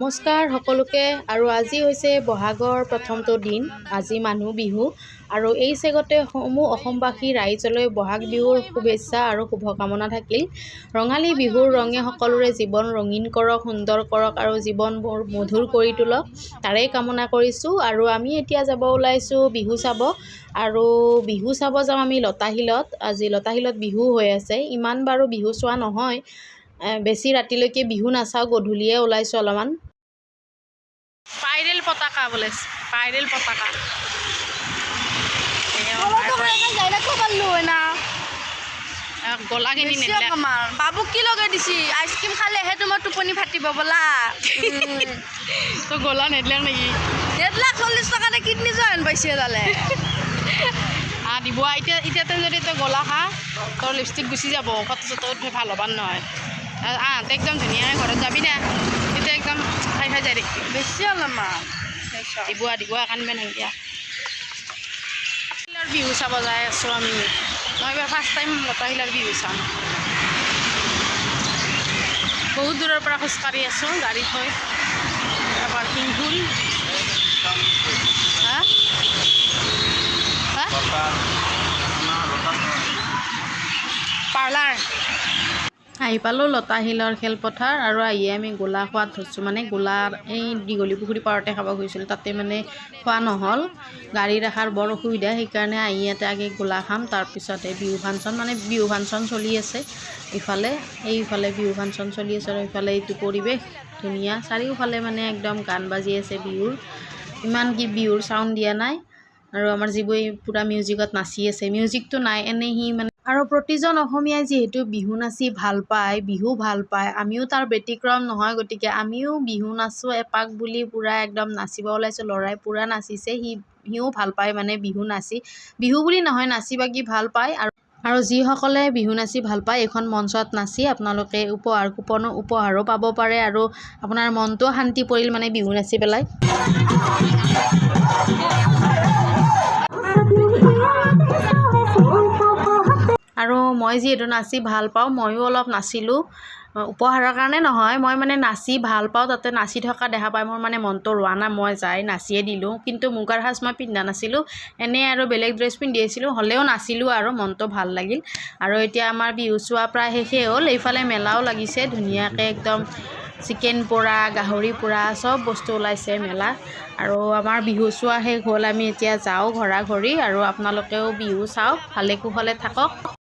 নমস্কাৰ সকলোকে আৰু আজি হৈছে বহাগৰ প্ৰথমটো দিন আজি মানুহ বিহু আৰু এই চেগতে সমূহ অসমবাসী ৰাইজলৈ বহাগ বিহুৰ শুভেচ্ছা আৰু শুভকামনা থাকিল। ৰঙালী বিহুৰ ৰঙে সকলোৰে জীৱন ৰঙীন কৰক সুন্দৰ কৰক আৰু জীৱনবোৰ মধুৰ কৰি তোলক। তাৰেই কামনা কৰিছোঁ আৰু আমি এতিয়া যাব ওলাইছোঁ বিহু চাব আৰু বিহু চাব যাম আমি লতাশিলত আজি লতাশিলত বিহু হৈ আছে ইমান বাৰু বিহু চোৱা নহয়। বেছি ৰাতিলৈকে বিহু নাচাওঁ গধূলিয়ে ওলাইছোঁ অলপমান। স্পাইৰেল পতাকা বোলে স্পাইৰেল পতাকা। গলা কিনি বাবুক কি লগাই দিছি? আইচক্ৰীম খালেহে তোমাৰ টোপনি ফাটিব বোলা। তই গলা নেদিলে নেকি? লাখ চল্লিছ টকাতে কিডনী জইন পাইছে তালে আ দিব। এতিয়া এতিয়াতে যদি তই গলা খা তোৰ লিপষ্টিক গুচি যাব। ফটো চটো উঠি ভালো হ'বাৰ নহয়? আহ একদম ধুনীয়াকৈ ঘৰত যাবি না। তেতিয়া একদম খাই খাই দেখি বেছি অলপমান। দিব দিব কান্দবে শিলাৰ বিহু চাব যাই আছোঁ আমি। মই এইবাৰ ফাৰ্ষ্ট টাইম লতাশিলাৰ বিহু চাম। বহুত দূৰৰ পৰা খোজকাঢ়ি আছোঁ গাড়ী থৈ। শিংফুল হা? হা? পাৰ্লাৰ। আহি পালোঁ লতাশিলৰ খেলপথাৰ আৰু আহিয়ে আমি গোলা খোৱাত ধৰিছোঁ। মানে গোলা এই দীঘলী পুখুৰী পাৰতে খাব গৈছিলোঁ। তাতে মানে খোৱা নহ'ল। গাড়ী ৰখাৰ বৰ অসুবিধা, সেইকাৰণে আহি ইয়াতে আগে গোলা খাম। তাৰপিছতে বিহু ফাংচন মানে বিহু ফাংচন চলি আছে ইফালে। এইফালে বিহু ফাংচন চলি আছে আৰু ইফালে এইটো পৰিৱেশ ধুনীয়া। চাৰিওফালে মানে একদম গান বাজি আছে বিহুৰ। ইমান কি বিহুৰ চাউণ্ড দিয়া নাই। আৰু আমাৰ যিবোৰ পূৰা মিউজিকত নাচি আছে। মিউজিকটো নাই, এনেই সি মানে আৰু প্ৰতিজন অসমীয়াই যিহেতু বিহু নাচি ভাল পায় বিহু ভাল পায় আমিও তাৰ ব্যতিক্ৰম নহয় গতিকে আমিও বিহু নাচোঁ এপাক বুলি পূৰা একদম নাচিব ওলাইছোঁ ল'ৰাই পূৰা নাচিছে সি সিও ভাল পায় মানে বিহু নাচি। বিহু বুলি নহয় নাচি বাগি ভাল পায় আৰু আৰু যিসকলে বিহু নাচি ভাল পায় এইখন মঞ্চত নাচি আপোনালোকে উপহাৰ কুপনো উপহাৰো পাব পাৰে আৰু আপোনাৰ মনটোও শান্তি পৰিল মানে বিহু নাচি পেলাই। মই যিহেতু নাচি ভাল পাওঁ ময়ো অলপ নাচিলোঁ। উপহাৰৰ কাৰণে নহয় মই মানে নাচি ভাল পাওঁ তাতে নাচি থকা দেখা পাই মোৰ মানে মনটো ৰোৱা নাই মই যাই নাচিয়ে দিলোঁ। কিন্তু মুগাৰ সাজ মই পিন্ধা নাছিলোঁ এনেই আৰু বেলেগ ড্ৰেছ পিন্ধি আহিছিলোঁ হ'লেও নাচিলোঁ আৰু মনটো ভাল লাগিল। আৰু এতিয়া আমাৰ বিহু চোৱা প্ৰায় শেষেই হ'ল এইফালে মেলাও লাগিছে ধুনীয়াকৈ একদম চিকেন পোৰা গাহৰি পোৰা চব বস্তু ওলাইছে মেলাত আৰু আমাৰ বিহু চোৱা শেষ হ'ল আমি এতিয়া যাওঁ ঘৰা ঘৰি আৰু আপোনালোকেও বিহু চাওক ভালে কুশলে থাকক।